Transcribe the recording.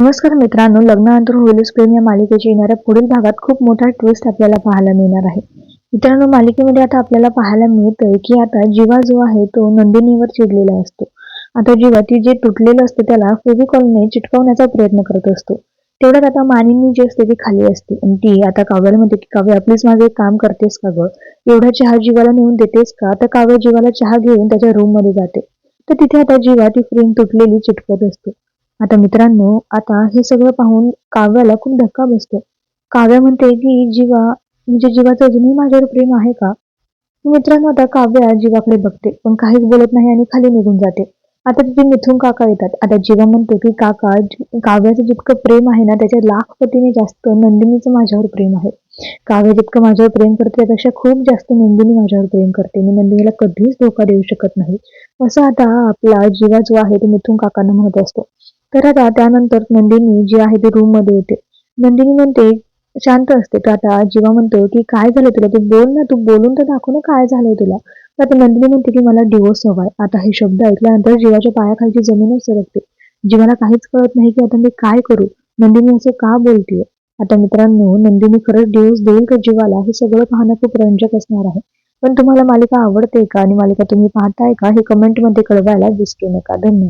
नमस्कार मित्रांनो लग्नानंतर होईलच प्रेम या मालिकेच्या येणाऱ्या पुढील भागात खूप मोठा ट्विस्ट आपल्याला पाहायला मिळणार आहे. मित्रांनो मालिकेमध्ये आता आपल्याला पाहायला मिळतंय की आता जीवा जो आहे तो नंदिनीवर चिडलेला असतो. आता जीवा ती जे तुटलेलं असतं त्याला फेविकॉलने चिटकवण्याचा प्रयत्न करत असतो. तेवढ्यात आता मानिनी जी असते ती खाली असते आणि ती आता काव्याला म्हणते की काव्य आपलीच माझे एक काम करतेस का ग? एवढा चहा जीवाला नेऊन देतेस का? तर काव्य जीवाला चहा घेऊन त्याच्या रूममध्ये जाते. तर तिथे आता जीवा ती फ्रेम तुटलेली चिटकत असते. आता मित्रांनो आता हे सगळं पाहून काव्याला खूप धक्का बसतो. काव्य म्हणते की जीवा म्हणजे जीवाचं अजूनही माझ्यावर प्रेम आहे का? मित्रांनो आता काव्या जीवाकडे बघते पण काहीच बोलत नाही आणि खाली निघून जाते. आता तिथे मिथून काका येतात. आता जीवा म्हणतो की काका काव्याचं जितकं प्रेम आहे ना त्याच्या लाख पटीने जास्त नंदिनीचं माझ्यावर प्रेम आहे. काव्य जितकं माझ्यावर प्रेम करते त्यापेक्षा खूप जास्त नंदिनी माझ्यावर प्रेम करते. मी नंदिनीला कधीच धोका देऊ शकत नाही. असं आता आपला जीवा जो आहे तो मिथून काकांना म्हणत असतो. तर आता त्यानंतर नंदिनी जी आहे ती रूममध्ये येते. नंदिनी म्हणते शांत असते तर आता. जीवा म्हणतो की काय झालं तुला? तू बोल ना तू बोलून तर दाखव ना काय झालंय तुला. तर आता नंदिनी म्हणते की मला डिवोर्स हवाय. आता हे शब्द ऐकल्यानंतर जीवाच्या पायाखालची जमीनच सरकते. जीवाला काहीच कळत नाही की आता मी काय करू. नंदिनी असं का बोलतेय? आता मित्रांनो नंदिनी खरंच डिवोर्स देईल का जीवाला? हे सगळं पाहणं खूप रंजक असणार आहे. पण तुम्हाला मालिका आवडते का? आणि मालिका तुम्ही पाहताय का? हे कमेंटमध्ये कळवायला विसरू नका. धन्यवाद.